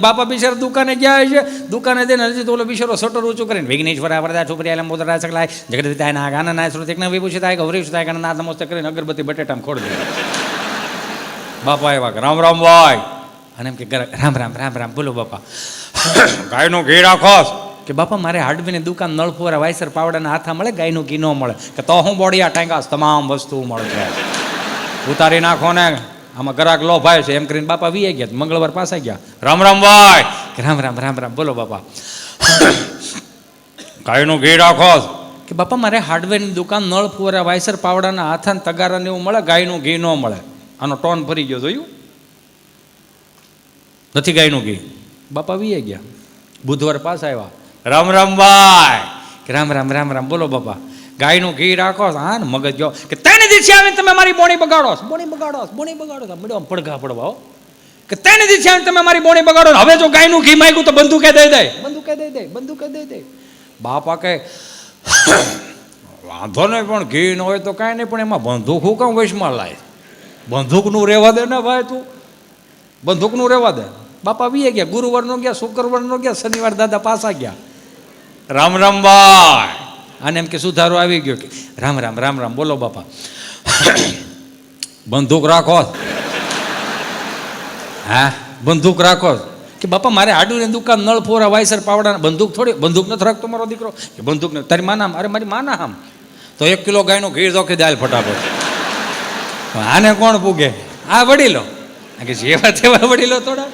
બાપા બિચારા દુકાને ગયા છે દુકાને જઈને હજી તો ઓલો બિચારો સટર ઊંચું કરીને વિઘ્નેશ્વર વરદા છોપરી આલમ મોદરા સકલાય જગત ના ગાના ના શ્રુતિ ના વિભૂષિત થાય ગૌરીશ થાય ગણ નાથ નમસ્તે કરીને અગરબત્તી બટેટામાં ખોડ દે. બાપા એવા રામ રામ ભાઈ. અને એમ કે રામ રામ રામ રામ બોલો બાપા. ગાયનું ઘી રાખો કે બાપા મારે હાડવીની દુકાન નળફોરા વાયસર પાવડાના હાથા મળે ગાયનું ઘી ન મળે. કે તો હું બોડિયા ટાંગાસ તમામ વસ્તુ મળે છે ઉતારી નાખો ને. આમાં ગરાક લો ભાઈ છે. એમ કરીને બાપા વી ગયા મંગળવાર પાસે ગયા. રામ રામ ભાઈ. રામ રામ રામ રામ. બોલો બાપા. ગાયનું ઘી રાખો. કે બાપા મારે હાર્ડવેરની દુકાન નળ ફુવારા વાયસર પાવડાના હાથાને તગારાને એવું મળે? ગાયનું ઘી ન મળે. આનો ટોન ફરી ગયો. જોયું? નથી ગાયનું ઘી. બાપા વી ગયા. બુધવાર પાસ આવ્યા. રામ રામ ભાઈ. રામ રામ રામ રામ. બોલો બાપા. ગાયનું ઘી રાખો હા ને મગજ જો કે ત્રણ દિવસે આવીને તમે મારી બોણી બગાડો બોણી બગાડો બોણી બગાડો. મળ્યો આમ પડઘા પડવા કે ત્રણ દિવસે આવીને તમે મારી બોણી બગાડો હવે જો ગાયનું ઘી માગ્યું તો બંદૂકે દઈ દે. બંદૂકે દઈ દે બંદૂકે દઈ દે. બાપા કે વાંધો નહીં પણ ઘી ન હોય તો કાંઈ નહીં પણ એમાં બંદૂક હું કામ વૈશમાં લાય? બંદૂકનું રહેવા દે ને ભાઈ તું. બંદૂકનું રહેવા દે. બાપા વીએ ગયા ગુરુવારનો ગયા શુક્રવારનો ગયા શનિવાર દાદા પાસા ગયા. રામ રામ ભાઈ. આને એમ કે સુધારો આવી ગયો કે, રામ રામ રામ રામ, બોલો બાપા. બંદૂક રાખો. હા, બંદૂક રાખો. કે બાપા, મારે આડુની દુકાન નળ ફોરા વાયસર પાવડા બંદૂક થોડી, બંદૂક નથી રાખતો મારો દીકરો? કે બંદૂક ને તારી માના, અરે મારી માના આમ તો એક કિલો ગાયનો ઘી જોખી દાલ ફટાફટ. આને કોણ પૂગે? આ વડીલો. કે જેવા તેવા વડીલો થોડા.